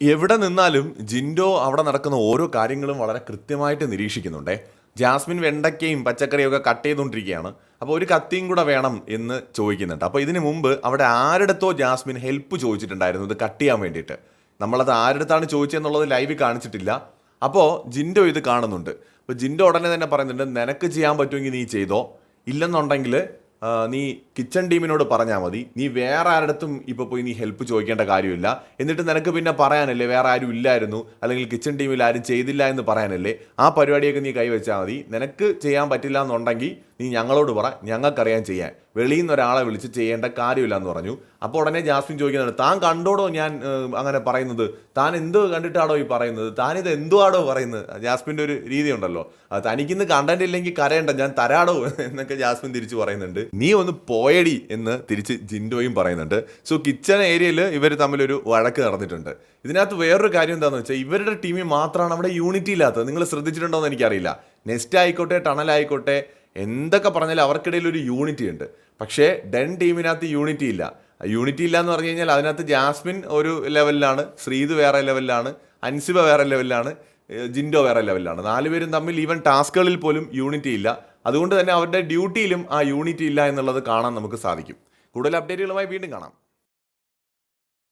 എവിടെ നിന്നാലും ജിൻഡോ അവിടെ നടക്കുന്ന ഓരോ കാര്യങ്ങളും വളരെ കൃത്യമായിട്ട് നിരീക്ഷിക്കുന്നുണ്ടേ. ജാസ്മിൻ വെണ്ടയ്ക്കയും പച്ചക്കറിയും ഒക്കെ കട്ട് ചെയ്തുകൊണ്ടിരിക്കുകയാണ്. അപ്പോൾ ഒരു കത്തിയും കൂടെ വേണം എന്ന് ചോദിക്കുന്നുണ്ട്. അപ്പോൾ ഇതിനു മുമ്പ് അവിടെ ആരുടെത്തോ ജാസ്മിൻ ഹെൽപ്പ് ചോദിച്ചിട്ടുണ്ടായിരുന്നു ഇത് കട്ട് ചെയ്യാൻ വേണ്ടിയിട്ട്. നമ്മളത് ആരുടെത്താണ് ചോദിച്ചതെന്നുള്ളത് ലൈവിൽ കാണിച്ചിട്ടില്ല. അപ്പോൾ ജിൻഡോ ഇത് കാണുന്നുണ്ട്. അപ്പോൾ ജിൻഡോ ഉടനെ തന്നെ പറയുന്നുണ്ട് നിനക്ക് ചെയ്യാൻ പറ്റുമെങ്കിൽ നീ ചെയ്തോ. ഇല്ലെന്നുണ്ടെങ്കിൽ നീ കിച്ചൺ ടീമിനോട് പറഞ്ഞാൽ മതി. നീ വേറെ ആരുടെത്തും ഇപ്പോൾ പോയി നീ ഹെൽപ്പ് ചോദിക്കേണ്ട കാര്യമില്ല. എന്നിട്ട് നിനക്ക് പിന്നെ പറയാനല്ലേ വേറെ ആരും ഇല്ലായിരുന്നു അല്ലെങ്കിൽ കിച്ചൺ ടീമിൽ ആരും ചെയ്തില്ല എന്ന് പറയാനല്ലേ ആ പരിപാടിയൊക്കെ നീ കൈവച്ചാൽ മതി. നിനക്ക് ചെയ്യാൻ പറ്റില്ല എന്നുണ്ടെങ്കിൽ നീ ഞങ്ങളോട് പറ ഞങ്ങൾക്കറിയാൻ ചെയ്യാൻ. വെളിയിൽ നിന്ന് ഒരാളെ വിളിച്ച് ചെയ്യേണ്ട കാര്യമില്ല എന്ന് പറഞ്ഞു. അപ്പോൾ ഉടനെ ജാസ്മിൻ ചോദിക്കുന്നുണ്ട് താൻ കണ്ടോടോ ഞാൻ അങ്ങനെ പറയുന്നത്? താൻ എന്ത് കണ്ടിട്ടാണോ ഈ പറയുന്നത്? താനിത് എന്തുവാടോ പറയുന്നത്? ജാസ്മിന്റെ ഒരു രീതി ഉണ്ടല്ലോ അത് തനിക്കിന്ന് കണ്ടന്റ് ഇല്ലെങ്കിൽ കരയണ്ട ഞാൻ തരാടോ? എന്നൊക്കെ ജാസ്മിൻ തിരിച്ചു പറയുന്നുണ്ട്. നീ ഒന്ന് പോയടി എന്ന് തിരിച്ച് ജിൻഡോയും പറയുന്നുണ്ട്. സോ കിച്ചൺ ഏരിയയിൽ ഇവർ തമ്മിലൊരു വഴക്ക് നടന്നിട്ടുണ്ട്. ഇതിനകത്ത് വേറൊരു കാര്യം എന്താണെന്ന് വെച്ചാൽ ഇവരുടെ ടീമിൽ മാത്രമാണ് അവിടെ യൂണിറ്റി ഇല്ലാത്തത്. നിങ്ങൾ ശ്രദ്ധിച്ചിട്ടുണ്ടോ എന്ന് എനിക്കറിയില്ല. നെസ്റ്റ് ആയിക്കോട്ടെ ടണൽ ആയിക്കോട്ടെ എന്തൊക്കെ പറഞ്ഞാലും അവർക്കിടയിൽ ഒരു യൂണിറ്റി ഉണ്ട്. പക്ഷേ ഡെൻ ടീമിനകത്ത് യൂണിറ്റി ഇല്ല. യൂണിറ്റി ഇല്ല എന്ന് പറഞ്ഞു കഴിഞ്ഞാൽ അതിനകത്ത് ജാസ്മിൻ ഒരു ലെവലിലാണ് ശ്രീത് വേറെ ലെവലിലാണ് അൻസിബ വേറെ ലെവലിലാണ് ജിൻഡോ വേറെ ലെവലിലാണ് നാലുപേരും തമ്മിൽ ഈവൻ ടാസ്കുകളിൽ പോലും യൂണിറ്റി ഇല്ല. അതുകൊണ്ട് തന്നെ അവരുടെ ഡ്യൂട്ടിയിലും ആ യൂണിറ്റി ഇല്ല എന്നുള്ളത് കാണാൻ നമുക്ക് സാധിക്കും. കൂടുതൽ അപ്ഡേറ്റുകളുമായി വീണ്ടും കാണാം.